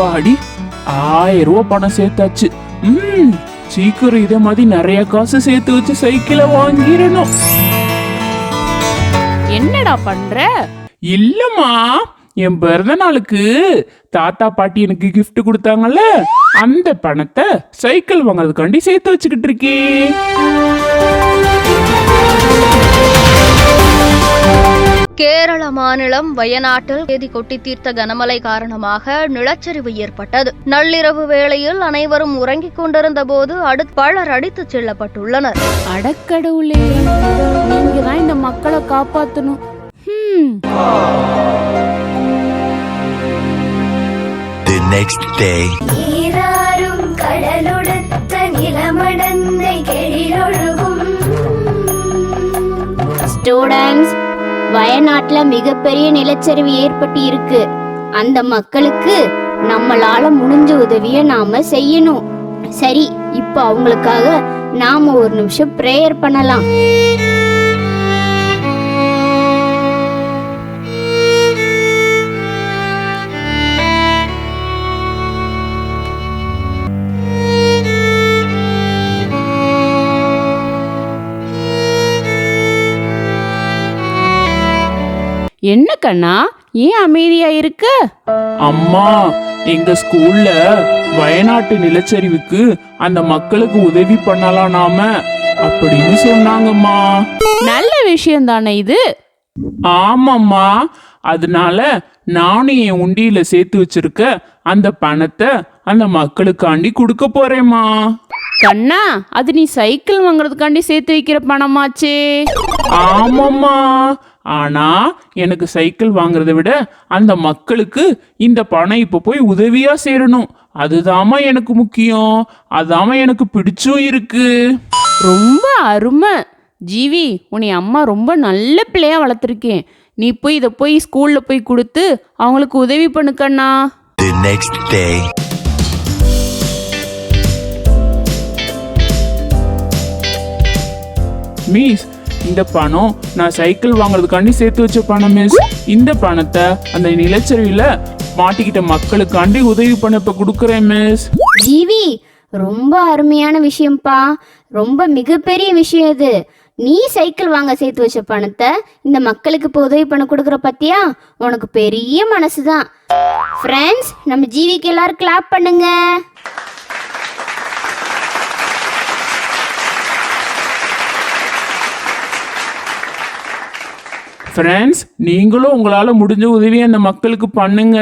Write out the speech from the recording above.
அப்பாடி ஆயிரம் ரூபாய் பணம் சேர்த்தாச்சு. ம் சீக்கிரம் இதே மாதிரி நிறைய காசு சேர்த்து வச்சு சைக்கிளை வாங்கிடணும். என்னடா பண்ற? இல்லம்மா என் பிறந்த நாளுக்கு தாத்தா பாட்டி எனக்கு gift கொடுத்தாங்கல்ல அந்த பணத்தை சைக்கிள் வாங்குறதுக்காண்டி சேர்த்து வச்சுக்கிட்டு இருக்கேன். கேரள மாநிலம் வயநாட்டில் தேதி கொட்டி தீர்த்த கனமழை காரணமாக நிலச்சரிவு ஏற்பட்டது. நள்ளிரவு வேளையில் அனைவரும் உறங்கிக் கொண்டிருந்த போது அடுத்து பலர் அடித்துச் செல்லப்பட்டுள்ளனர். அடக்கடவுளே நீங்க தான் இந்த மக்களை காப்பாத்தணும். Hmm, The next day. நீராறும் கடலொடுத்த நிலமடந்தை கெழிலொழுகும். ஸ்டூடெண்ட்ஸ் வயநாட்டுல மிகப்பெரிய நிலச்சரிவு ஏற்பட்டு இருக்கு அந்த மக்களுக்கு நம்மளால முடிஞ்ச உதவிய நாம செய்யணும். சரி இப்போ அவங்களுக்காக நாம ஒரு நிமிஷம் ப்ரேயர் பண்ணலாம். என்ன கண்ணா ஏன் அமைதியா இருக்க? அம்மா எங்க ஸ்கூல்ல வயநாட்டு நிலச்சரிவுக்கு அந்த மக்களுக்கு உதவி பண்ணலாம் நாம அப்படின்னு சொன்னாங்கம்மா. நல்ல விஷயம் தானே இது? ஆமாம்மா அதனால நானும் என் உண்டியில சேர்த்து வச்சிருக்க அந்த பணத்தை அந்த மக்களுக்காண்டி கொடுக்க போறேம்மா. கண்ணா அது நீ சைக்கிள் வாங்குறதுக்காண்டி சேர்த்து வைக்கிற பணமாச்சே. ஆமாம்மா ஆனா எனக்கு சைக்கிள் வாங்குறதை விட அந்த மக்களுக்கு இந்த பணம் இப்ப போய் உதவியா சேரணும். அதுதாம்மா எனக்கு முக்கியம். அதாம்மா எனக்கு பிடிச்சும் இருக்கு. ரொம்ப அருமை. ஜீவி உன்னை அம்மா ரொம்ப நல்ல பிள்ளையா வளர்த்துருக்கேன். நீ போய் இதை போய் ஸ்கூல்ல போய் கொடுத்து அவங்களுக்கு உதவி பண்ணு மிஸ் இந்த பணம் நான் சைக்கிள் வாங்குறதுக்காண்டி சேர்த்து வச்ச பணம் மிஸ் இந்த பணத்தை அந்த நிலச்சரிவில் மாட்டிக்கிட்ட மக்களுக்காண்டி உதவி பண்ண இப்போ கொடுக்குறேன் மிஸ் ஜீவி ரொம்ப அருமையான விஷயம்ப்பா. ரொம்ப மிகப்பெரிய விஷயம் இது. நீ சைக்கிள் வாங்க சேர்த்து வச்ச பணத்தை இந்த மக்களுக்கு இப்போ உதவி பண்ண கொடுக்குற பத்தியா? உனக்கு பெரிய மனசு தான் ஃப்ரெண்ட்ஸ் நம்ம ஜீவிக்கு எல்லாரும் கிளாப் பண்ணுங்க. ஃப்ரெண்ட்ஸ் நீங்களும் உங்களால் முடிஞ்ச உதவியை அந்த மக்களுக்கு பண்ணுங்க.